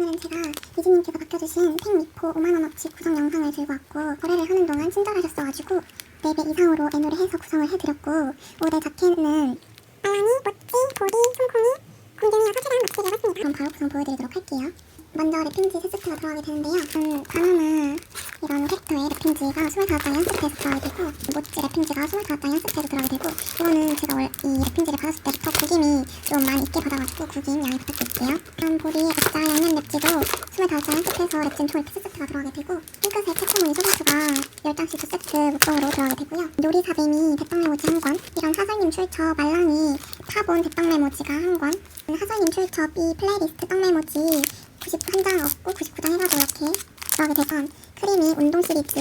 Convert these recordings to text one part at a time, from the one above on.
오늘은 제가 이지님께서 맡겨주신 팽미포 5만원어치 구성 영상을 들고 왔고 거래를 하는 동안 친절하셨어가지고 4배 이상으로 애노를 해서 구성을 해드렸고 모델 자켓은 알랑이, 모찌, 보리, 송콩이, 공룡이와 사실한 멋지게 해봤습니다. 그럼 바로 구성 보여드리도록 할게요. 먼저 랩핑지 세 세트가 들어가게 되는데요. 음, 바나나 이런 캐릭터의 랩핑지가 25장이 한 세트에서 들어가게 되고 모찌 랩핑지가 25장이 한 세트에서 들어가게 되고 이거는 제가 월, 이 랩핑지를 받았을 때부터 구김이 좀 많이 있게 받아가지고 구김 양해 부탁드릴게요. 다음 보리 액자 양 25장이 한 세트에서 랩진 총 이렇게 세 세트가 들어가게 되고 핑크색 캐치무늬 소가수가 10장씩 두 세트 목동으로 들어가게 되고요 요리사뱀이 대빵메모지 한 권 이런 하설님 출처 말랑이 타본 대빵메모지가 한권 하설님 출처 B 플레이리스트 떡메모지 91장 없고 99장 해가지고 이렇게 들어가게 되던 크리미 운동 시리즈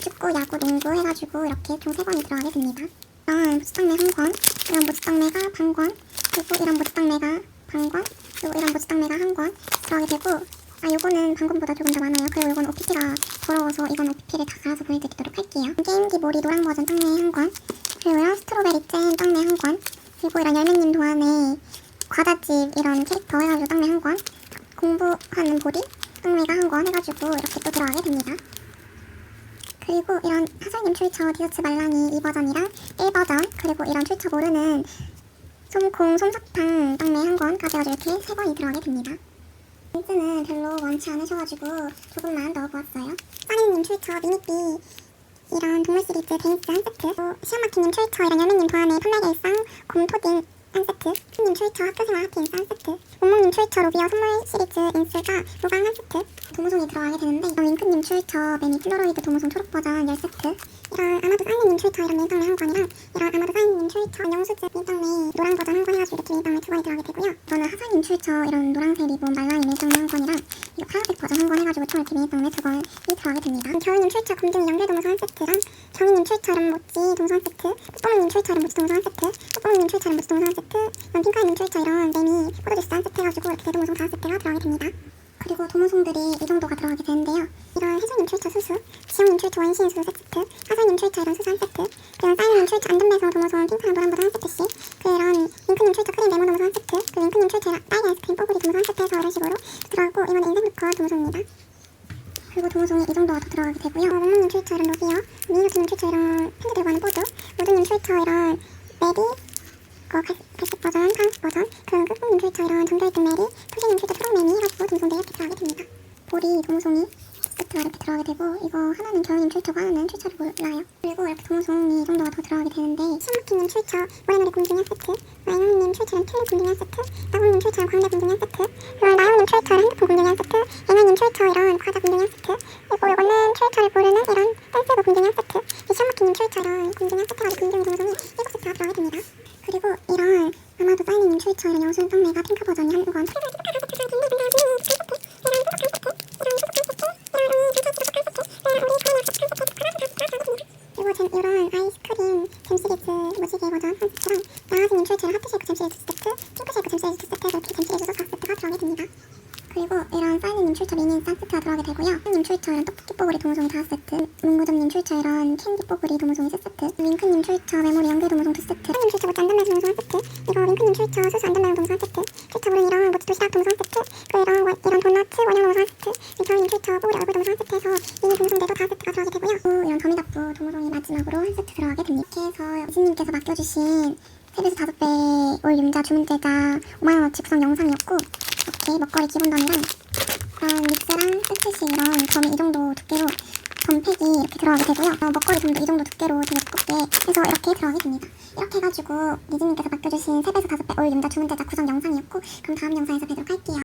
축구, 야구, 농구 해가지고 이렇게 총 3권이 들어가게 됩니다. 이런 모찌떡매 한 권, 이런 모찌떡매가 반 권, 그리고 이런 모찌떡매가 반 권, 그리고 이런 모찌떡매가 한 권 들어가게 되고 아 요거는 방금보다 조금 더 많아요. 그리고 요건 OPP가 더러워서 이건 OPP를 다 갈아서 보내드리도록 할게요. 게임기 몰이 노랑 버전 떡매 한 권, 그리고 이런 스트로베리 잼 떡매 한 권, 그리고 이런 열매님 도안에 과자집 이런 캐릭터 해가지고 떡매 한 권, 공부하는 보리 떡매가 한 권 해가지고 이렇게 또 들어가게 됩니다. 그리고 이런 하설님 출처 디저트 말랑이 2버전이랑 1버전 그리고 이런 출처 모르는 솜콩 솜사탕 떡매 한 권까지 해가지고 이렇게 세 권이 들어가게 됩니다. 민트는 별로 원치 않으셔가지고 조금만 넣어보았어요. 빠니님 출처 미니삐 이런 동물 시리즈 데니스 한 세트 또 시아마키님 출처 이런 열매님 판매계 일상 곰토딩 한 세트 님 출처 학교생활 하피인스 한 세트. 몽몽님 출처 로비어 선물 시리즈 인스가 무광 한 세트. 도무송이 들어가게 되는데 이런 윙크님 출처 매니 플로로이드 도무송 초록 버전 10세트. 이런 아마도 사인님 출처 이런 민땅매 한 권이랑 이런 아마도 사인님 출처 영수증 민땅매 노란 버전 한 권 해가지고 이렇게 민땅매 두 권이 들어가게 되고요. 저는 하사님 출처 이런 노란색 리본 말랑이 민땅매 한 권이랑 이 파란색 버전 한 권 해가지고 총 이렇게 민땅매 두 권이 들어가게 됩니다. 겨울님 출처 연결도무소 한 세트랑 정희님 출처 이런 모찌 동선 세트? 뽀뽀님 출처 이런 모찌 동선 한 세트? 뽀뽀님 출처 이런 모찌 동선 한 세트? 이런 핑크님 출처 이런 매미 포도주스 한 세트 해가지고 이렇게 대도무송 다섯 세트가 들어가게 됩니다. 그리고 도무송들이 이 정도가 들어가게 되는데요. 이런 혜수님 출처 수수, 지영님 출처 원시인 수수 세트, 하사님 출처 이런 수수 한 세트, 그리고 사인님 출처 안전매서 도무송 핑크랑 노란보다 한 루커 도무송입니다. 그리고 도무송이 이 정도가 더 들어가게 되고요. 어, 몽몽님 출처 이런 로비어, 미니노스님 출처 이런 팬들 들고 가는 포즈, 모두님 출처 이런 메디, 그 갈색 버전, 파란색 버전, 그 끝부분 출처 이런 정글등 메리, 토시님 출처 초록매미 해가지고 동송들 이렇게 들어가게 됩니다. 보리, 동송이 세트가 이렇게 들어가게 되고 이거 하나는 겨울님 출처고 하나는 출처를 몰라요. 그리고 이렇게 동송이 이 정도가 더 들어가게 되는데 신마키님 출처, 모래놀이 공중이 한 세트, 나영님 출처는 튤립 공중이 한 세트, 나국님 출처는 광대 공중이 한 세트, 그리고 나영님 출처는 핸드폰 공중이 한 세트, 예나님 출처 이런 과자 공중이 한 세트, 그리고 이거는 출처를 모르는 이런 댄스버 공중이 한 세트, 이 신마키님 출처 이런 공중이 한 세트가 공중이 동송이 7세트가 들어가게 됩니다. 그리고 이런 아마도 사인님 출처 이런 영순 떡매가 핑크 버전이 한 권. 그리고 잼, 이런 아이스크림 잼 시리즈 무지개 버전 한 세트랑 나하스님 출처 이런 하트 쉐이크 잼 시리즈 두 세트, 핑크 쉐이크 잼 시리즈 두 세트에서 이렇게 잼 시리즈 4세트가 들어가게 됩니다. 그리고 이런 사인님 출처 미니 한 세트가 들어가게 되고요. 님 출처 이런 떡볶이 뽀글이 도무송이 다섯 세트, 문구점 님 출처 이런 캔디 뽀글이 도무송이 세 세트, 윙크 님 출처 메모리 연결 도무송 두 세트, 님 출처 모찌 안전멜 도무송 한 세트, 이거 윙크 님 출처 수수 안전멜 도무송 한 세트, 출처 모른 이런 모찌 도시락 도무송 한 세트, 그 이런 원- 이런 도너츠 원형 도무송 한 세트, 이 겨울님 출처 뽀글이 얼굴 도무송 한 세트에서 미니 도무송들도 다섯 세트가 들어가게 되고요. 또 도무송이 마지막으로 한 세트 들어가게 됩니다. 이렇게 해서 유진님께서 맡겨주신 세배수 다섯 배올 융자 주문제자 5만원어치 구성 영상이었고 이렇게 먹거리 기본단이랑 그런 믹스랑 세트씩 이런 점이 이 정도 두께로 점팩이 이렇게 들어가게 되고요. 어, 먹거리 점도 이 정도 두께로 되게 두껍게 해서 이렇게 들어가게 됩니다. 이렇게 해가지고 니즈님께서 맡겨주신 세배수 다섯 배올 융자 주문제자 구성 영상이었고 그럼 다음 영상에서 뵙도록 할게요.